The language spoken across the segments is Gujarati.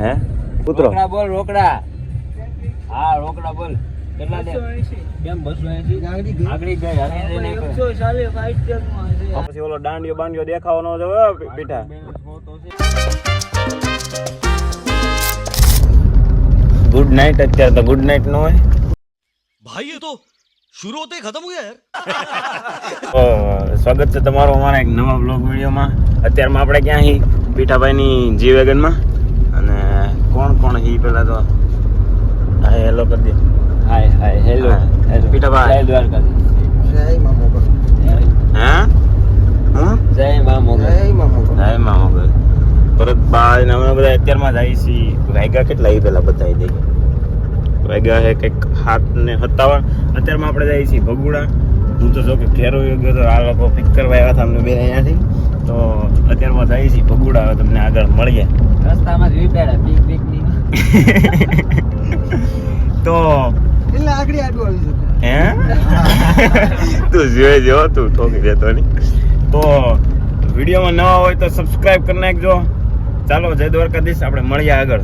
હે? કૂતરો? રોકડા બોલ રોકડા. હા રોકડા બોલ. કેટલા દે? કેમ 280 આગળ જાય આગળ જાય પછી ઓલો દાંડિયો બાંડિયો દેખાવો ન જવે ગુડ નાઈટ અત્યારે તો ગુડ નાઈટ નો હોય. ભાઈ એ તો શુરુ હોતે ખતમ હો યાર. સ્વાગત છે તમારું અમારા એક નવા બ્લોગ વિડીયોમાં. અત્યારમાં આપણે ક્યાં હી? પીઠાભાઈની જી વેગનમાં. કોણ કોણ હી પેલા તો? હા હેલો કરી દે. હાય હાય હેલો હા. હેલો. પીઠાભાઈ. જય દ્વારકા હા? હું? જય મા મોગલ. જય મા મોગલ. ભરતભાઈ ને અમે બધા અત્યારમાં જાય છીએ વાગ્યા કેટલા એ પેલા બતાવી દઈએ વાગ્યા છે કંઈક સાત ને સત્તાવન. અત્યારમાં આપણે જઈએ છીએ ભગુડા. હું તો જો કે ઘેરો ગયો તો આ લોકો પિક કરવા આવ્યા હતા અમને બે અહીંયાથી. તો અત્યારમાં જઈએ છીએ ભગુડા. હવે તમને આગળ મળીએ. રસ્તામાં જ વિપેડા પિક પીકની તો એટલે આગળ આડું આવી શકે હે? તું જોઈ જો તું ઠોકી દેતો નહીં. તો વિડીયોમાં નવા હોય તો સબસ્ક્રાઇબ કરી નાખજો. ચાલો જય દ્વારકાધીશ. આપણે મળીએ આગળ.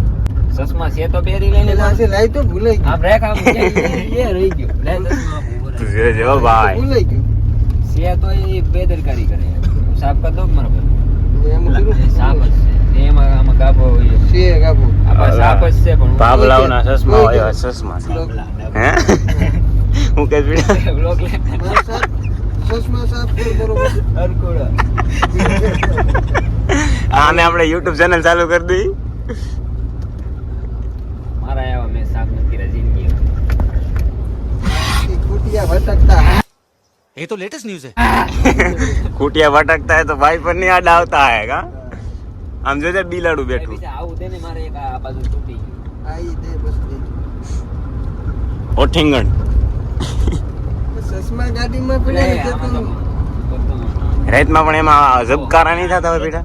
ચશ્મા છે તો પહેરી લઈને એટલે લઈ તો ભૂલાઈ આમ રેખ આમ એ એ રહી ગયો. લે ચશ્મા તું રહે. જોઈ જો ભાઈ. ભૂલાઈ ગયો. છે તો એ બેદરકારી કરે. સાફ કર દો મારા પર? એમ જ છે. એમાં આમાં ગાભો હોય. છે કાબુ આપણા સાપ જ છે પણ ભાવલાવના ચશ્મા હોય એવા ચશ્મા છે. હે હું કે પીડા બ્લોક લે મારા સાહેબ ચશ્મા સાફ કર બરોબર હરકોડા આને આપણે YouTube ચેનલ ચાલુ કરી દઈ મારા એવા મેં સાપ નથી રહ્યા જિંદગી એ કુટિયા ભટકતા ये तो लेटेस्ट न्यूज है કુટિયા ભટકતા હે તો ભાઈ પર નહીં આડા આવતા હે કા આમ જોજે બિલાડું બેઠું. બીજા આવું દે ને મારે એક આ બાજુ તૂટી ગયું. આઈ દે બસ દે. ઓઠિંગણ ચશ્મા ગાડીમાં. રાતમાં પણ એમાં ઝબકારા નહીં થતા હોય બેટા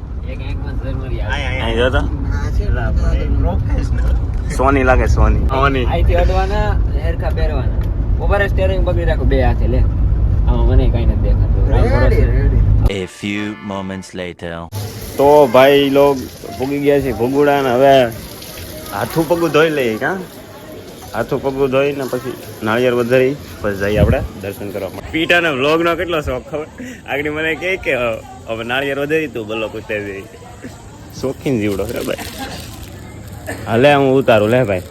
સોની લાગે સોની. સોની અહીંથી અડવાના હેરખા પહેરવાના. ઉપર સ્ટેરિંગ પકડી રાખો બે હાથે લે. આમાં મને કઈ નથી દેખાતું. A few moments later. તો ભાઈ લોગ ભૂગી ગયા છે ભૂગુડા ને હવે હાથું પગું ધોઈ લઈએ કા? હાથું પગું ધોઈ ને પછી નાળિયેર વધારી, પછી જઈએ આપણે દર્શન કરવા માટે. પીઠાને વ્લોગનો કેટલો શોખ ખબર? આગળ મને કહે કે, હવે નાળિયેર વધારી, તું બોલો કૂદતા જઈ શોખીન જીવડો રે ભાઈ. હાલે હું ઉતારું, લે ભાઈ.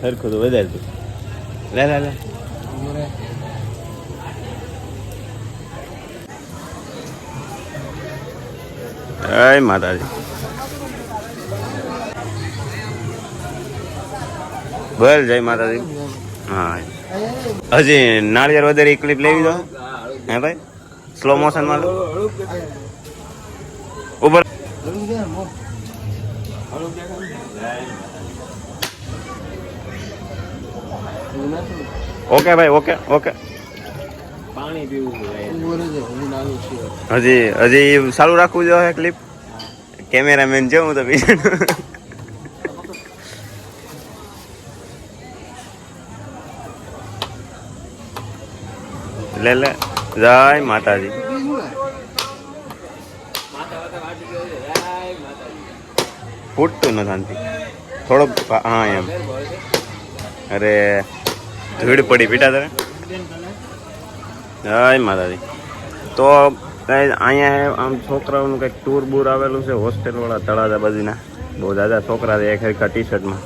સરખું તું વધારે તું. લે લે લે. જય માતાજી. બોલ, જય માતાજી. હા. હજી નાળિયેર વધારે ક્લિપ લેવી દો. હે ભાઈ? સ્લો મોશનમાં ઉપર ઓકે ભાઈ, ઓકે ઓકે. પાણી પીવું. હજી હજી ચાલુ રાખવું જોઈએ ક્લિપ કેમેરામેન છે હું તો બીજું લે લે જય માતાજી બીજું ને? માતા વાતા વાટી ગયો છે. જય માતાજી. ફૂટતું ન શાંતિ થોડોક હા એમ. અરે ધૂળ પડી પીટા તારે જય માતાજી. તો અહીંયા આમ છોકરાઓનું કંઈક ટૂર બૂર આવેલું છે હોસ્ટેલવાળા તળાજા બાજુના બહુ દાદા છોકરા એક હરખા ટી શર્ટમાં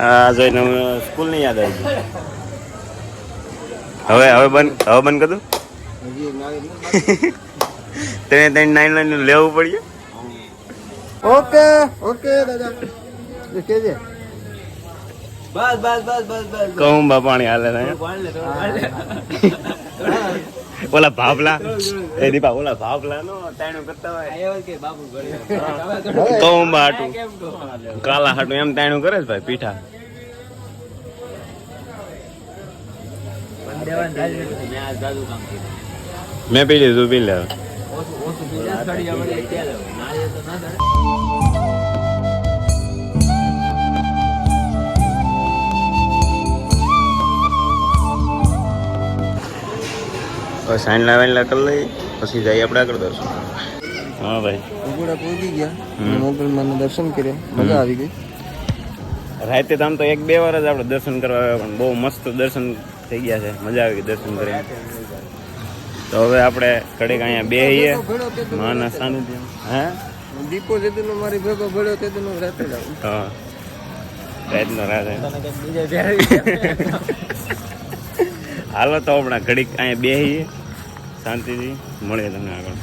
આ જોઈને સ્કૂલની યાદ આવી હવે હવે બંધ હવે બંધ કરું. તેને ત્રણ નાઇન લાઈન લેવું પડ્યું? ઓકે ઓકે દાદા. કેજે. બસ બસ બસ બસ બસ કહું બા પાણી હાલે લે. ઓલા ભાભલા. એ દીપા ઓલા ભાભલા નો તાણું કરતા હોય. કે બાપુ કહું બા હાટું. કાલા હાટું એમ તાણું કરે છે ભાઈ પીઠા. મેં પી લીધું પી લે. ધરે. સાઈન લાવીને કરી લઈ પછી જઈએ આપણે આગળ દર્શન. હા ભાઈ. ભગોડા પહોંચી ગયા. મોગલમાં દર્શન કર્યા. મજા આવી ગઈ. રાતે તો આમ તો એક બે વાર જ આપણે દર્શન કરવા આવ્યા પણ બહુ મસ્ત દર્શન થઈ ગયા છે. મજા આવી ગઈ દર્શન કરીને. તો હવે આપણે કડીક અહીંયા બેહીએ. માના સાનિધ્ય હે? દીપો જેદુનો મારી ભેગો ભળ્યો તેદુનો રાતે જ હા. રાતનો રાતે. બીજા જ્યારે હાલો તો હમણાં ઘડીક અહીંયા બેહીએ. શાંતિથી મળે તમને આગળ.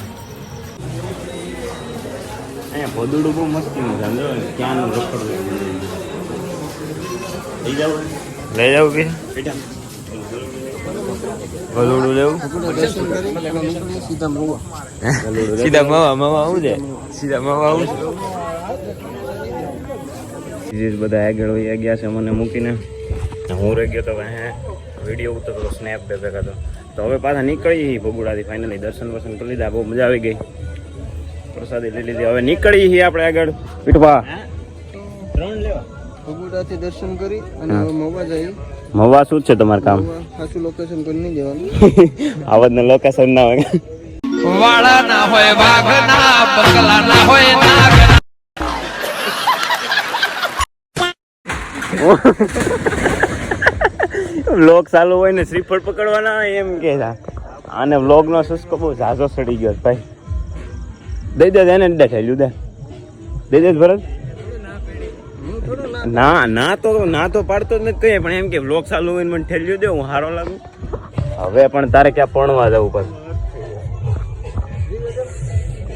અહીંયા ભોદુડું બહુ મસ્તીનું છે સમજો ક્યાંનું રખડવું લઈ જાવ લઈ જાવ કે? લેવું? સીધા સીધા માવા માવા આવું છે? સીધા માવા આવું છે? બધા આગળ વહી ગયા છે મને મૂકીને. હું રહી ગયો તો હે વીડિયો ઉતરતો સ્નેપ ભેગા તો. તો હવે પાછા નીકળી ભગુડાથી ફાઇનલી દર્શન વર્શન કરી લીધા બહુ મજા આવી ગઈ. પ્રસાદી લઈ લીધી. હવે નીકળી છીએ આપણે આગળ. પીઠવા. ત્રણ લેવા. ભગોડાથી દર્શન કરી અને મોવા હવે મવા શું છે તમારું કામ? સાચું લોકેશન કરી નહીં જવાનું આવડને લોકેશન ના હોય. વાળા ના હોય વાઘ ના બકલા ના હોય નાગ વ્લોગ ચાલુ હોય ને શ્રીફળ પકડવાના એમ કે અને વ્લોગનો સુસ્કો બહુ ઝાઝો સડી ગયો ભાઈ. દઈ દે, એને ડે ઠેલ્યું દે. દઈ દે ભરત. ના ના તો ના તો પાડતો જ નથી કહીએ પણ એમ કે વ્લોગ ચાલુ હોય મને ઠેલ્યું દે, હું સારો લાગુ. હવે પણ તારે ક્યાં પણવા જવું પડે.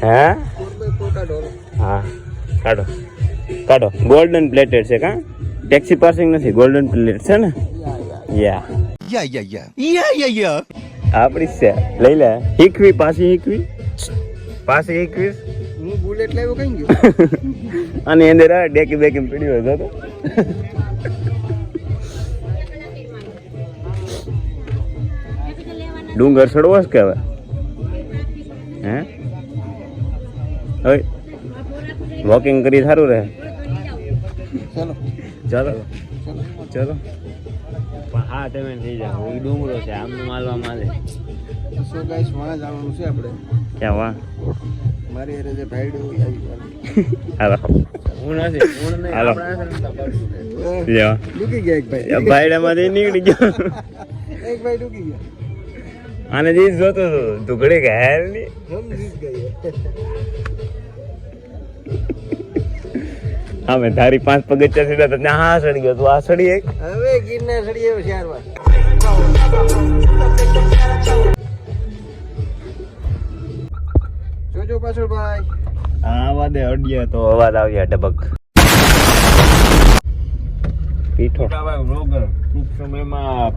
હે? હા. કાઢો. કાઢો. ગોલ્ડન પ્લેટેડ છે કા? ટેક્સી પાસિંગ નથી ગોલ્ડન પ્લેટ છે ને? યા યા યા યા યા આપણી છે. લઈ લે. હીકવી પાછી એકવી પાછી એકવી હું બુલેટ લાવ્યો કઈ ગયો? અને એને રા ડેકી બેકી પડ્યો હતો તો. ડુંગર ચડવો છે કે હે? હવે વોકિંગ કરી સારું રહે. ચલો. ચાલો. ચલો. પણ હા તમે થઈ જાઓ. એ ડુંગરો છે આમ માલવા માલે. સો ગાઈસ વાં જવાનું છે આપણે? ક્યાં વાહ? મારી જે ભાઈડું. હાલો. હું નથી હું નહીં ગયા એક ભાઈ. ભાઈડામાંથી નીકળી ગયો. એક ભાઈ ડૂબી ગયા. આને જે જોતો હતો તું ઘાયલની. ગઈ. અમે ધારી પાંચ પગથિયા સીધા તો ત્યાં હા સડી ગયો. તું આ સડી એક? હવે ગિરનાર ચડી આવ્યો ચાર વાર જોજો પાછળ ભાઈ. આ અવાજે અડ્યા તો અવાજ આવ્યા ડબક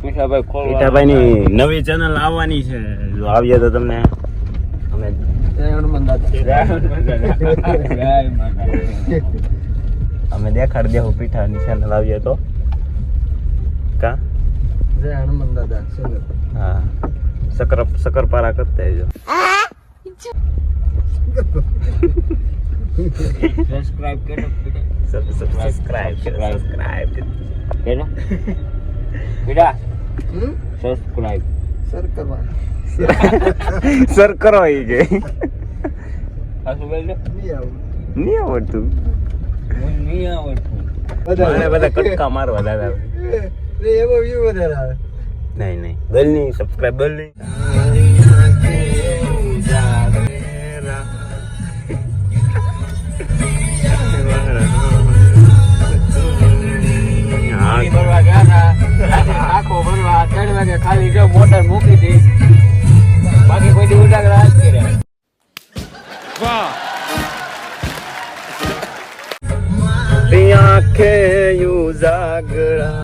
પીઠાભાઈ ની નવી ચેનલ આવવાની છે. જો આવીએ તો તમને અમે અમે દેખાડી દેવું પીઠાની ચેનલ આવીએ તો. કા? જય હનુમાન દાદા હા. સકર સકરપારા કરતા જો Subscribe કરો પીઠા. સબસ્ક્રાઇબ સબસ્ક્રાઇબ કેજો? પીઠા, હમ? સર કરવા સર કરો એ કે. નહીં આવું નહીં આવડતું. મને આવડતું. મને બધા કટકા મારવા દાદા. એ એવો વ્યૂ વધારે આવે. નહીં નહીં. બેલ નહીં સબસ્ક્રાઇબ બેલ નહીં. હા ભરવા ગયા તા. આખો ભરવા ત્રણ વાગે ખાલી જો મોટર મૂકી દઈશ બાકી કોઈ દી ઉજાગરા જ કર્યા. આંખે યુ જાગડા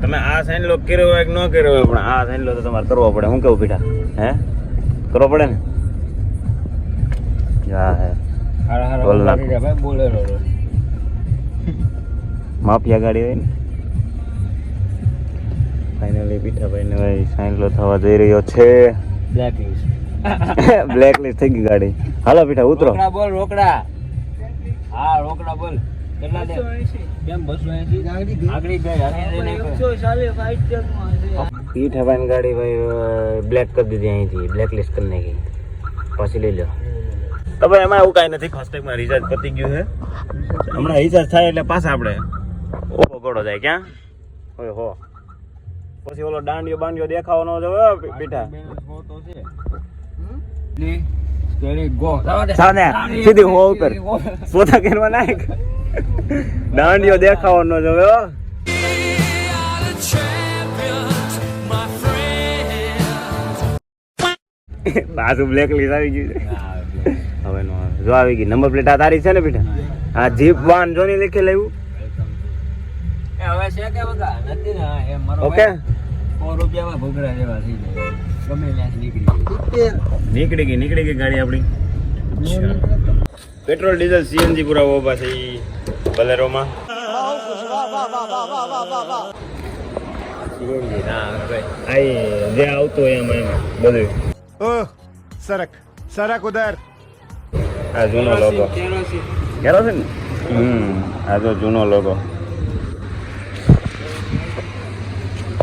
તમે આ સાઈન લોક કર્યો હોય કે ન કર્યો હોય? પણ આ સાઈન લો તો તમારે કરવો પડે. હું કેવું પીઠા? હે? કરવો પડે ને? જા હે. હારા હારા બોલ નાખ. Bolero row. માફિયા ગાડી હોય ને? ફાઇનલી પીઠાભાઈ ને ભાઈ સાઈન લો થવા જઈ રહ્યો છે. Blacklist. બ્લેક લિસ્ટ થઈ ગઈ ગાડી. હાલો પીઠા ઉતરો. રોકડા બોલ રોકડા. હા રોકડા બોલ. કેટલા દે? કેમ બસો એસી ગાડી ગઈ. પીઠ હવાની ભાઈ બ્લેક કરી દીધી અહીંથી બ્લેક લિસ્ટ કરી નાખી. પછી લઈ લો તો ભાઈ એમાં એવું કાંઈ નથી ફાસ્ટેગમાં રિચાર્જ પતી ગયું છે. હમણાં રિચાર્જ થાય એટલે પાછા આપણે ઓહો ગોળો જાય ક્યાં? હોય હો. પછી ઓલો દાંડિયો બાંડિયો દેખાવાનો હો પીઠા સીધી હો ઉપર પોતા કરવા નાખ. દાંડિયો દેખાવાનો છે હો. બાજુ બ્લેક લીસ આવી ગયું છે. હવે નો જો આવી ગઈ. નંબર પ્લેટ આ તારી છે ને બેટા? આ જીપ વાન જોની લખી લેવું હવે છે કે નથી ને ઓકે ભાઈ. સો રૂપિયામાં ભૂગરા જેવા થઈ જાય. નીકળી ગઈ નીકળી ગઈ ગાડી આપણી. પેટ્રોલ ડીઝલ સીએનજી પૂરા ઊભા છે બલેરોમાં. જે આવતું એમાં એમાં બધું ઓહ સરક સરક ઉધર. આ જૂનો લોગો કેરોસીન હમ આ તો જૂનો લોગો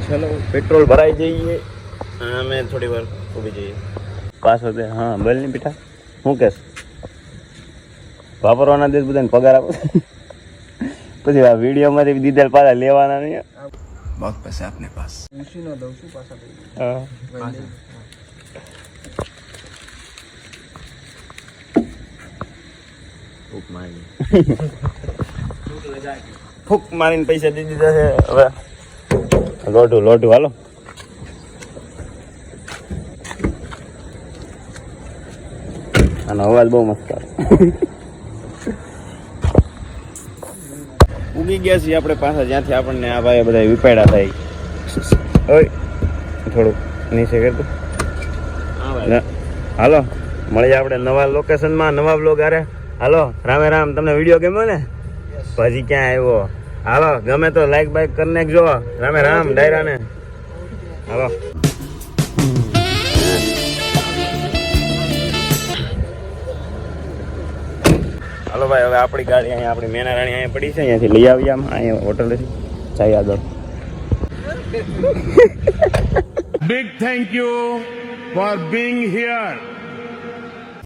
ચલો પેટ્રોલ ભરાઈ જઈએ. હા મેં થોડી વાર ઊભી જઈએ. પાછો બે હા બોલ ને બેટા શું કહેશ વાપરવાના દે બધાને પગાર આપો. પછી આ વિડીયોમાંથી દીધેલ પાછા લેવાના નહીં. બહુ પૈસા આપને પાસ. ઉસી ના દઉં છું પાછા હા. ફૂક ફૂક મારીને પૈસા દીધી દીધા છે હવે. લોટું લોટું હાલો. આનો અવાજ બહુ મસ્ત આવે. ઉગી ગયા છીએ આપણે પાછા જ્યાંથી આપણને આ ભાઈ બધા વિપાડ્યા થાય. ઓય થોડુંક નીચે કરતું હાલો મળીએ આપણે નવા લોકેશનમાં નવા બ્લોગ આરે હાલો રામે રામ તમને વીડિયો ગમ્યો ને? પછી ક્યાં આવ્યો? હાલો ગમે તો લાઈક બાઈક કરી નાખજો. રામે રામ ડાયરાને. હાલો. હલો ભાઈ, હવે આપણી ગાડી અહીંયા, આપણી મેનારાણી અહીંયા પડી છે, અહીંયાથી લઈ આવી આમ, અહીંયા હોટલ જઈ આગળ big thank you for being here